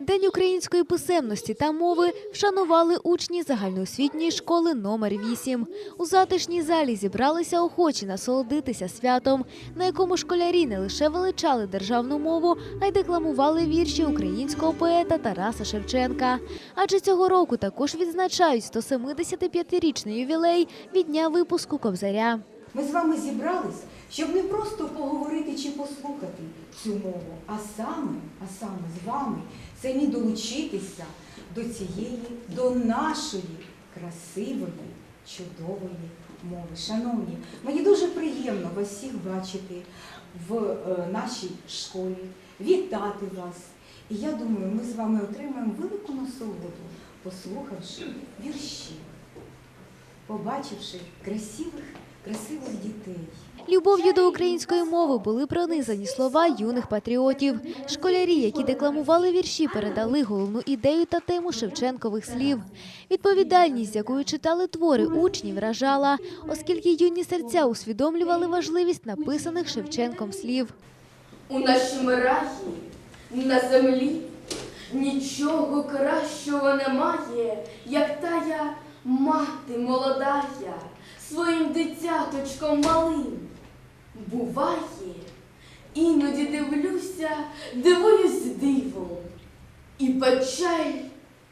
День української писемності та мови вшанували учні загальноосвітньої школи номер 8. У затишній залі зібралися охочі насолодитися святом, на якому школярі не лише величали державну мову, а й декламували вірші українського поета Тараса Шевченка. Адже цього року також відзначають 175-річний ювілей від дня випуску Кобзаря. Ми з вами зібрались, щоб не просто поговорити чи послухати цю мову, а саме, а саме з вами самі долучитися до цієї, до нашої красивої, чудової мови. Шановні, мені дуже приємно вас всіх бачити в е, нашій школі, вітати вас. І я думаю, ми з вами отримаємо велику насолоду, послухавши вірші, побачивши красивих, красивих дітей. Любов'ю до української мови були пронизані слова юних патріотів. Школярі, які декламували вірші, передали головну ідею та тему Шевченкових слів. Відповідальність, якою читали твори, учнів вражала, оскільки юні серця усвідомлювали важливість написаних Шевченком слів. У нашому раї на землі нічого кращого немає, як тая мати молодая своїм дитяточком малим. Буває, іноді дивлюся, дивуюсь дивом, і печаль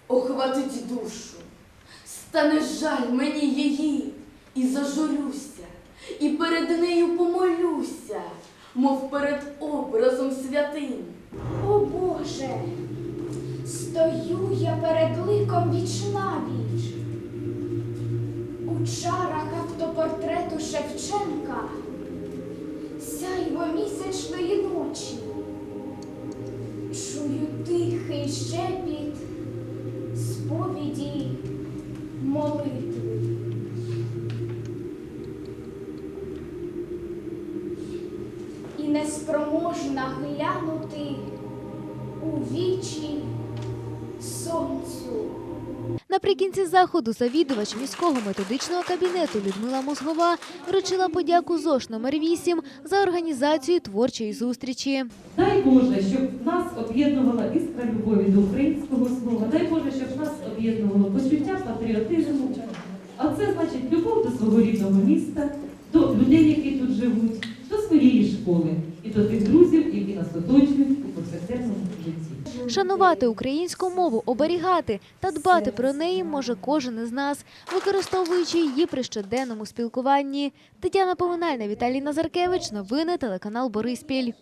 охватить душу. Стане жаль мені її, і зажурюся, і перед нею помолюся, мов перед образом святим. О Боже, стою я перед ликом віч Шевченка сяйво місячної ночі. Чую тихий шепіт сповіді молитви. І неспроможна глянути у вічі сонцю. Наприкінці заходу завідувач міського методичного кабінету Людмила Мозгова вручила подяку ЗОШ номер 8 за організацію творчої зустрічі. Дай Боже, щоб нас об'єднувала іскра любові до українського слова. Дай Боже, щоб нас об'єднувало почуття патріотизму. А це значить любов до свого рідного міста, до людей, які тут живуть, до своєї школи і до тих друзів, які нас оточують Шанувати українську мову, оберігати та дбати про неї може кожен із нас, використовуючи її при щоденному спілкуванні. Тетяна Поминальна, Віталій Назаркевич. Новини телеканал Бориспіль.